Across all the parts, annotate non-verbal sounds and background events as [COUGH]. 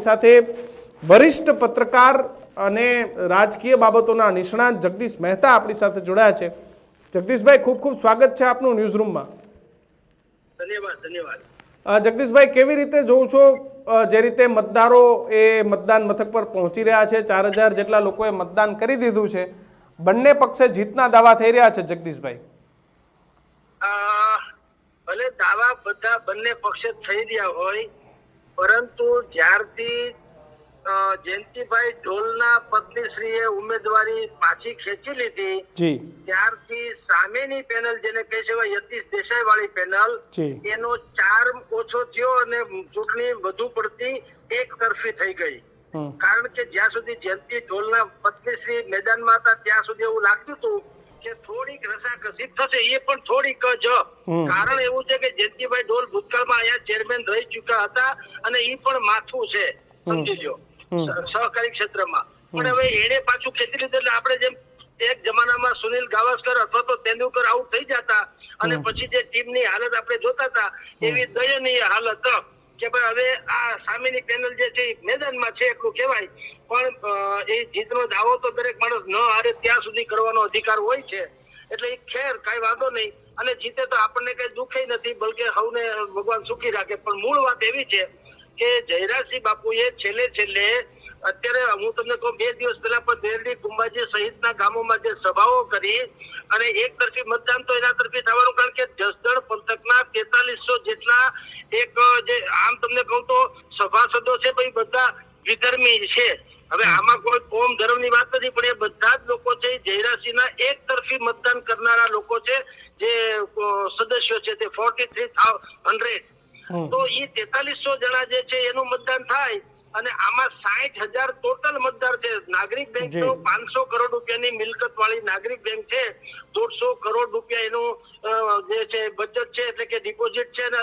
આપણી સાથે વરિષ્ઠ પત્રકાર અને રાજકીય બાબતોના નિષ્ણાંત જગદીશ મહેતા આપણી સાથે જોડાયા છે. જગદીશભાઈ ખૂબ ખૂબ સ્વાગત છે આપનું ન્યૂઝરૂમમાં ધન્યવાદ ધન્યવાદ. જગદીશભાઈ કેવી રીતે જોઉં છો? જે રીતે મતદારો એ મતદાન મથક પર પહોંચી રહ્યા છે ચાર હજાર જેટલા લોકોએ મતદાન કરી દીધું છે. બંને પક્ષે જીતના દાવા થઈ રહ્યા છે જગદીશભાઈ. ભલે દાવા બધા બંને પક્ષે થઈ રહ્યા હોય પરંતુ જ્યારથી જયંતિભાઈ ઢોલના પત્નીશ્રીએ ઉમેદવારી પાછી ખેંચી લીધી ત્યારથી સામેની પેનલ જેને કહે છે યતીશ દેસાઈ વાળી પેનલ એનો ચાર્મ ઓછો થયો અને ચૂંટણી વધુ પડતી એક તરફી થઈ ગઈ. કારણ કે જ્યાં સુધી જયંતિ ઢોલના પત્નીશ્રી મેદાનમાં હતા ત્યાં સુધી એવું લાગતું હતું કે થોડીક રસાકસી થશે એ પણ થોડીક જ. કારણ એવું છે કે જયંતિભાઈ ઢોલ ભૂતકાળમાં અહીંયા ચેરમેન રહી ચુક્યા હતા અને એ પણ માથું છે સમજીજો સહકારી ક્ષેત્રમાં. પણ હવે એને પાછું ખેંચી લીધું એટલે આપણે જેમ એક જમાનામાં સુનિલ ગાવસ્કર અથવા તો તેંડુલકર આઉટ થઈ જતા અને પછી જે ટીમની હાલત આપણે જોતા હતા એવી દયનીય હાલત. કે ભાઈ હવે આ સામેની પેનલ જે છે મેદાનમાં છે એટલું કહેવાય. પણ એ જીતનો દાવો તો દરેક માણસ ન હારે ત્યાં સુધી કરવાનો અધિકાર હોય છે. એટલે એ ખેર, કાંઈ વાંધો નહીં. અને જીતે તો આપણને કઈ દુઃખે નથી, બલકે હવને ભગવાન સુખી રાખે. પણ મૂળ વાત એવી છે કે જયરાજસિંહ બાપુએ છેલ્લે છેલ્લે અત્યારે હું તમને કહું બે દિવસ પહેલા પણ દેરડી કુંભાજી સહિતના ગામોમાં જે સભાઓ કરી અને એક તરફી મતદાન તો એના તરફી થવાનું કારણ કે જસદણ પંથકના તેતાલીસો જેટલા એક જે આમ તમને કહું તો સભાસદો છે ભાઈ બધા વિધર્મી છે. હવે આમાં કોઈ કોમ ધર્મની વાત નથી પણ એ બધા જ લોકો છે જયરાજસિંહના એક તરફી મતદાન કરનારા લોકો છે જે સદસ્યો છે તે ફોર્ટી થ્રી હંડ્રેડ તો એ તેતાલીસો જણા જે છે એનું મતદાન થાય અને આમાં સાઠ હજાર ટોટલ મતદાર છે. નાગરિક બેંક તો પાંચસો કરોડ રૂપિયાની મિલકત વાળી નાગરિક બેંક છે. દોઢસો કરોડ રૂપિયા એનું જે છે બચત છે એટલે કે ડિપોઝિટ છે અને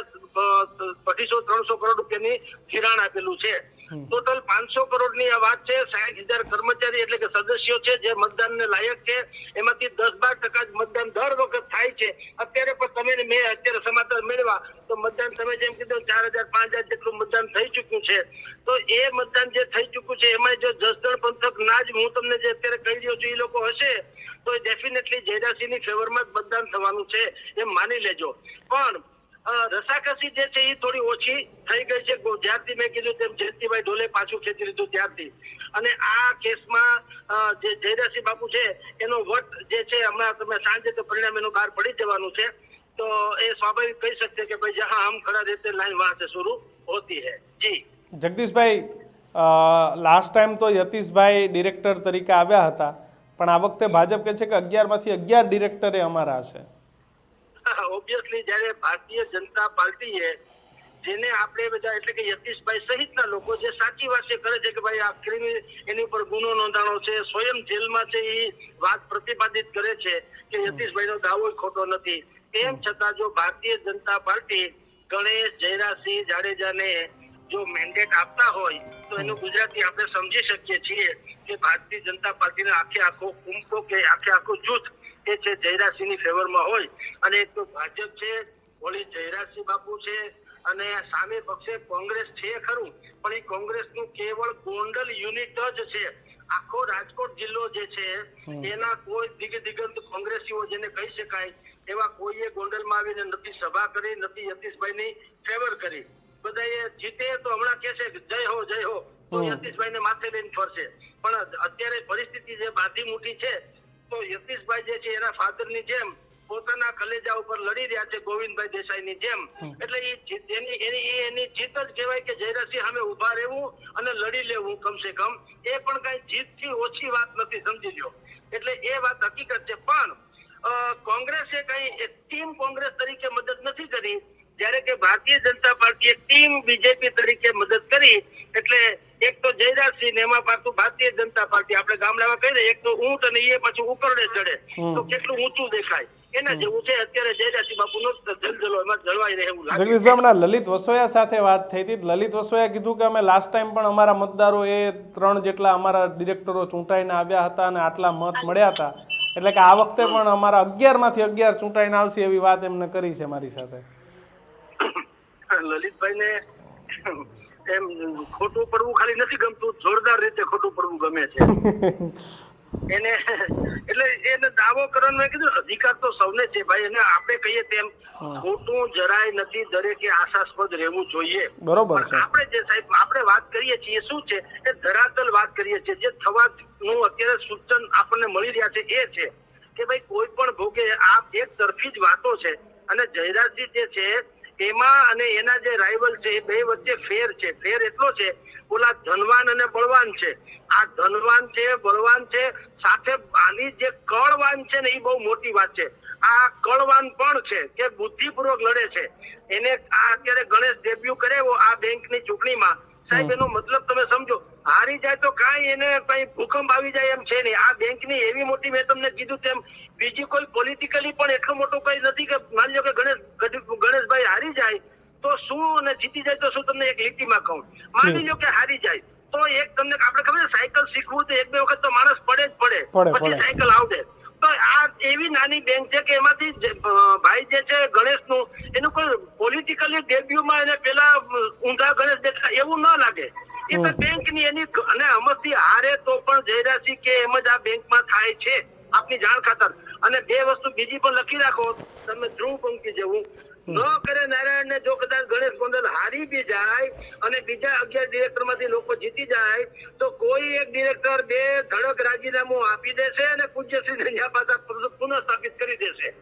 અઢીસો ત્રણસો કરોડ રૂપિયાની ધિરાણ આપેલું છે. ટોટલ પાંચસો કરોડની આ વાત છે સાહીઠ હજાર કર્મચારી એટલે કે સદસ્યો છે જે મતદાનને લાયક છે, એમાંથી દસ બાર ટકા મતદાન દર વખત થાય છે. અત્યારે પણ તમે મેં અત્યારે સમાચાર મેળવા તો મતદાન તમે જેમ કીધું ચાર હજાર, પાંચ હજાર જેટલું મતદાન થઈ ચુક્યું છે. તો એ મતદાન જે થઈ ચુક્યું છે એમાં જો જસદણ પંથક ના જ હું તમને જે અત્યારે કહી રહ્યો છું, એ લોકો હશે, તો ડેફિનેટલી જયરાસિંહની ફેવરમાં જ મતદાન થવાનું છે, એમ માની લેજો. પણ રસાકસી જે છે એ થોડી ઓછી થઈ ગઈ છે. જ્યારથી મેં કીધું તેમ જયંતિભાઈ ઢોલે પાછું ખેંચી લીધું ત્યારથી. અને આ કેસમાં જે જયરાસી બાપુ છે, એનો વટ જે છે, હમણાં તમે સાંજે તો પરિણામ એનું બહાર પડી જવાનું છે. તો એ સ્વાભાવિક કહી શકશે કે ભાઈ જહાં હમ ખડા રીતે લાઈન વાત શરૂ હોતી હૈ. જી. જગદીશભાઈ લાસ્ટ ટાઈમ તો યતીશભાઈ ડિરેક્ટર તરીકે આવ્યા હતા. પણ આ વખતે ભાજપ કે છે કે અગિયારમાંથી અગિયાર ડિરેક્ટરે અમારા છે. ઓબ્વિયસલી જ્યારે ભારતીય જનતા પાર્ટીએ જેને આપણે બધા એટલે કે યતીશભાઈ સહિતના લોકો જે સાચી વાત છે કરે છે કે ભાઈ આ ક્રિમિનલ એની ઉપર ગુનો નોંધાણો છે, સ્વયં જેલમાં છે એ વાત પ્રતિપાદિત કરે છે કે યતીશભાઈનો દાવો ખોટો નથી. તેમ છતાં જો ભારતીય જનતા પાર્ટી ગણેશ જયરાસિંહ જાડેજાને જો મેન્ડેટ આપતા હોય, તો એનું ગુજરાતી આપણે સમજી શકીએ છીએ કે ભારતીય જનતા પાર્ટીને આખે આખો કુંભો કે આખે આખું જૂથ એ છે જયરાજસિંહની ફેવરમાં હોય અને એક તો ભાજપ છે વળી જયરાજસિંહ બાપુ છે અને સામે પક્ષે કોંગ્રેસ છે ખરું પણ એ કોંગ્રેસનું કેવળ ગોંડલ યુનિટ જ છે. આખો રાજકોટ જિલ્લો જે છે એના કોઈ દિગ દિગંત કોંગ્રેસીઓ જેને કહી શકાય એવા કોઈએ ગોંડલમાં આવીને નથી સભા કરી નથી યતીશભાઈની ફેવર કરી. બધાએ જીતે તો હમણાં કે કે જય હો જય હો તો. યતીશભાઈને માથે લઈને ફરશે. પણ અત્યારે પરિસ્થિતિ જે બાધી મોટી છે તો યતીશભાઈ જે છે એના ફાધરની જેમ પોતાના કલેજા ઉપર લડી રહ્યા છે ગોવિંદભાઈ દેસાઈની જેમ. એટલે એની એની એની જીત જ કહેવાય કે જયરાસિંહ સામે ઊભા રહેવું અને લડી લેવું કમસે કમ. એ પણ કઈ જીતથી ઓછી વાત નથી સમજી લ્યો. એટલે એ વાત હકીકત છે. પણ કોંગ્રેસે કઈ ટીમ કોંગ્રેસ તરીકે મદદ નથી કરી. જ્યારે કે ભારતીય જનતા પાર્ટીએ ટીમ બીજેપી તરીકે મદદ કરી એટલે એક તો જયરાજસિંહ ને એમાં પાછું ભારતીય જનતા પાર્ટી આપણે ગામડામાં કહીએ એક તો ઊંટ અને એ પાછું ઉકરડે ચડે. તો કેટલું ઊંચું દેખાય. એના જેવું છે. અત્યારે જયરાજસિંહ બાપુનો જલજલો એમાં જળવાઈ રહે એવું લાગે જગદીશભાઈ હમણાં લલિત વસોયા સાથે વાત થઈ હતી. લલિત વસોયા કીધું કે અમે લાસ્ટ ટાઈમ પણ અમારા મતદારો એ ત્રણ જેટલા અમારા ડિરેક્ટરો ચૂંટાઈને આવ્યા હતા અને આટલા મત મળ્યા હતા. એટલે કે આ વખતે પણ અમારા અગિયારમાંથી અગિયાર ચૂંટાઈને આવશે એવી વાત એમને કરી છે મારી સાથે. લલિતભાઈ ને એમ ખોટું પડવું ખાલી નથી ગમતું જોરદાર રીતે ખોટું પડવું ગમે છે. [LAUGHS] એને એટલે એને દાવો કરવાનો કીધું અધિકાર તો સૌને છે ભાઈ અને આપણે કહીએ તેમ ખોટું જરાય નથી દરેકે આશાસ્પદ રહેવું જોઈએ. બરોબર છે. આપણે જે સાહેબ આપણે વાત કરીએ છીએ શું છે? એ ધરાતલ વાત કરીએ છીએ જે થવાનું અત્યારે સૂચન આપણને મળી રહ્યા છે એ છે કે ભાઈ કોઈ પણ ભોગે આ એક તરફી જ વાતો છે અને જયરાજજી જે છે એમાં અને એના જે રાઇવલ છે, એ બે વચ્ચે ફેર છે. ફેર એટલો છે ઓલા ધનવાન અને બળવાન છે. આ ધનવાન છે, બળવાન છે, સાથે આની જે કળવાન છે ને એ બહુ મોટી વાત છે. આ કળવાન પણ છે કે બુદ્ધિપૂર્વક લડે છે. એને આ અત્યારે ગણેશ ડેબ્યુ કરેવો આ બેંકની ચૂંટણીમાં. સાહેબ, એનો મતલબ તમે સમજો, હારી જાય તો કાંઈ એને કઈ ભૂકંપ આવી જાય એમ છે નહીં. આ બેંકની એવી મોટી મેં તમને કીધું તેમ બીજી કોઈ પોલિટિકલી પણ એટલું મોટો કઈ નથી કે માની લો કે ગણેશ ગણેશભાઈ હારી જાય તો શું અને જીતી જાય તો શું તમને એક લીટીમાં કહું? માની લો કે હારી જાય તો એક તમને આપણે ખબર છે સાયકલ શીખવું તો એક બે વખત તો માણસ પડે જ પડે પડે, પછી સાયકલ આવડે. તો આ એવી નાની બેંક છે કે એમાંથી ભાઈ જે છે ગણેશનું એનું કોઈ પોલિટિકલી ડેબ્યુમાં એને પેલા ઊંધા ગણેશ દેખાય એવું ન લાગે. એ તો બેંકની એની અને અમસ્તી હારે તો પણ જયરાશી કે એમ જ આ બેંકમાં થાય છે આપની જાણ ખાતર. અને બે વસ્તુ બીજી પણ લખી રાખો તમે ધ્રુવ પંક્તિ જેવું. ન કરે નારાયણ ને જો કદાચ ગણેશ ગોંડલ હારી બી જાય અને બીજા અગિયાર ડિરેક્ટરમાંથી લોકો જીતી જાય તો કોઈ એક ડિરેક્ટર બે ધડક રાજીનામું આપી દેશે અને પૂજ્ય શ્રી નૈયા પાછા પુનઃ સ્થાપિત કરી દેશે.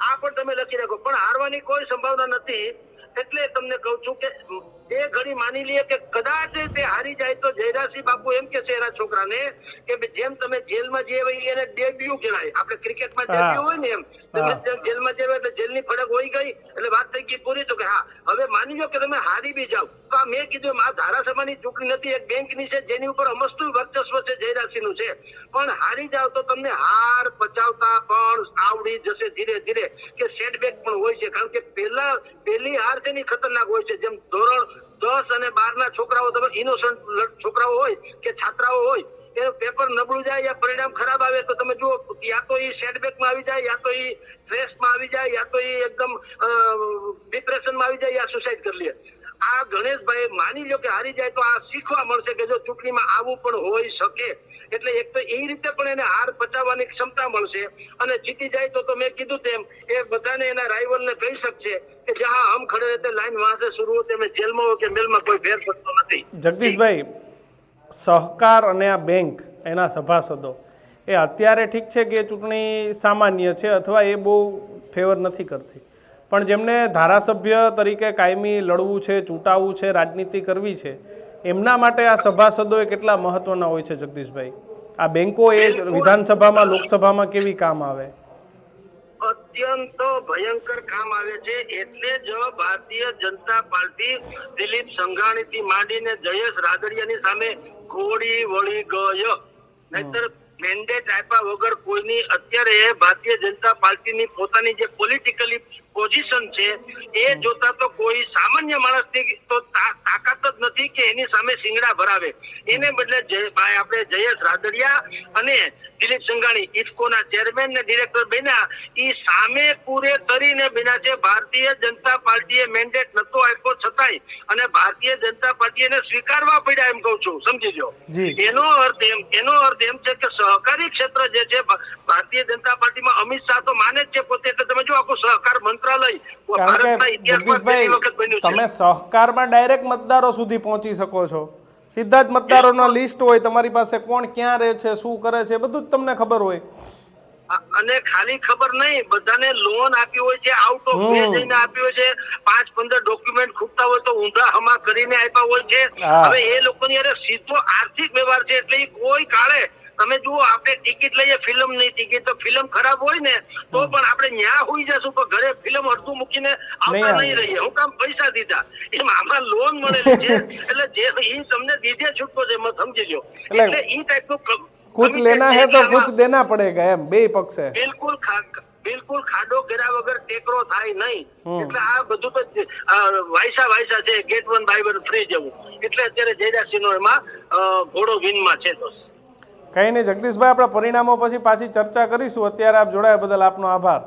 આ પણ તમે લખી રાખો. પણ હારવાની કોઈ સંભાવના નથી. એટલે તમને કહું છું કે એ ઘડી માની લઈએ કે કદાચ તે હારી જાય તો જયરાસિંહ બાપુ એમ કે છે એના છોકરાને કે જેમ તમે જેલમાં જે હોય એને ડેબ્યુ કહેવાય. આપણે ક્રિકેટમાં ડેબ્યુ હોય ને એમ. જેલમાં જે એટલે જેલની ફરક હોઈ ગઈ એટલે વાત થઈ ગઈ પૂરી તો કે હા. હવે માની લો કે તમે હારી બી જાઓ. તો આ મેં કીધું આ ધારાસભાની ચૂંટણી નથી એક બેંકની છે જેની ઉપર અમસ્તું વર્ચસ્વ છે જયરાસિંહનું છે. પણ હારી જાવ તો તમને હાર પચાવતા પણ આવડી જશે ધીરે ધીરે કે સેટબેક પણ હોય છે. કારણ કે પહેલા, પહેલી હાર છે ખતરનાક હોય છે. જેમ ધોરણ દસ અને બાર ના છોકરાઓ, તમે ઇનોસન્ટ છોકરાઓ હોય કે છાત્રાઓ હોય, એ પેપર નબળું જાય યા પરિણામ ખરાબ આવે, તો તમે જુઓ, યા તો એ સેટબેકમાં આવી જાય, યા તો એ સ્ટ્રેસમાં આવી જાય, યા તો એ એકદમ ડિપ્રેશનમાં આવી જાય, યા સુસાઇડ કરી લે. આ ગણેશભાઈ માની લો કે હારી જાય તો આ શીખવા મળશે કે જો ચૂંટણીમાં આવું પણ હોઈ શકે. એટલે એક તો એ રીતે પણ એને હાર પચાવવાની ક્ષમતા મળશે અને જીતી જાય તો તો મેં કીધું તેમ એ બધાને એના રાઇવલને કહી શકશે કે જ્યાં હમ ખડે રહેતે લાઈન વહાં શુरू હોતે, મેં જેલમાં હોય કે મેલમાં કોઈ ફેર પડતો નથી. જગદીશભાઈ, સહકાર અને આ બેંક એના સભાસદો, એ અત્યારે ઠીક છે કે ચૂંટણી સામાન્ય છે અથવા એ બહુ ફેવર નથી કરતી? પણ જેમને ધારાસભ્ય તરીકે કાયમી લડવું છે ચૂંટાવવું છે, રાજનીતિ કરવી છે એમના માટે આ સભાસદો એ કેટલા મહત્વના હોય છે જગદીશભાઈ? આ બેંકો એ વિધાનસભામાં લોકસભામાં કેવી કામ આવે? અત્યંત ભયંકર કામ આવે છે એટલે જ ભારતીય જનતા પાર્ટી દિલીપ સંઘાણી થી માંડીને જયેશ રાદડિયાની સામે ઘોડી વળી ગયો. નહીતર મેન્ડેટ આપ્યા વગર કોઈની અત્યારે ભારતીય જનતા પાર્ટીની પોતાની જે પોલિટિકલી પોઝિશન છે એ જોતા તો કોઈ સામાન્ય માણસની તો તાકાત જ નથી કે એની સામે સિંગડા ભરાવે. એને બદલે ભાઈ આપણે જયેશ રાદડિયા અને દિલીપ સંઘાણી ઇફકોના ચેરમેન ને ડિરેક્ટર બન્યા એ સામે પૂરે કરીને બન્યા છે. ભારતીય જનતા પાર્ટીએ મેન્ડેટ નતો આપ્યો છતાંય અને ભારતીય જનતા પાર્ટી એને સ્વીકારવા પડ્યા એમ કહું છું. સમજી લો એનો અર્થ એમ એનો અર્થ એમ છે કે સહકારી ક્ષેત્ર જે છે ભારતીય જનતા પાર્ટીમાં અમિત શાહ તો માને જ છે પોતે એટલે તમે જો આખું સહકાર મંત્રાલય તમે સહકારમાં ડાયરેક્ટ મતદારો સુધી પહોંચી શકો છો. સીધા જ મતદારોનો લિસ્ટ હોય તમારી પાસે કોણ ક્યાં રહે છે શું કરે છે બધું જ તમને ખબર હોય. અને ખાલી ખબર નહીં બધાને લોન આપી હોય છે આઉટ ઓફ વે જઈને આપી હોય છે પાંચ પંદર ડોક્યુમેન્ટ ખૂટતા હોય તો ઊંધા હમા કરીને આપ્યા હોય છે. હવે એ લોકોની અરે સીધો આર્થિક વ્યવહાર છે એટલે કોઈ કાળે તમે જુઓ આપણે ટિકિટ લઈએ ફિલ્મની ટિકિટ તો ફિલ્મ ખરાબ હોય ને તો પણ આપણે ન્યા હોઈ જશું પણ ઘરે ફિલ્મ અડધું મૂકીને આવતા નહીં રહીએ. હું કામ પૈસા દીધા. એમ આમાં લોન મળેલી છે. [LAUGHS] એટલે જે ઈ તમને દીધે છૂટકો છે સમજી લો એટલે ઈ ટાઈપનું કુછ લેના હે તો કુછ દેના પડેગા એમ બે પક્ષે. બિલકુલ બિલકુલ ખાડો કર્યા વગર ટેકરો થાય નહીં. એટલે આ બધું તો વાયસા વાયસા છે. Get one buy one free જેવું. એટલે અત્યારે જયરાજસિંહનો એમાં ઘોડો વિનમાં છે તો. કંઈ નહીં, જગદીશભાઈ, આપણા પરિણામો પછી પાછી ચર્ચા કરીશું. અત્યારે આપ જોડાયા બદલ આપનો આભાર.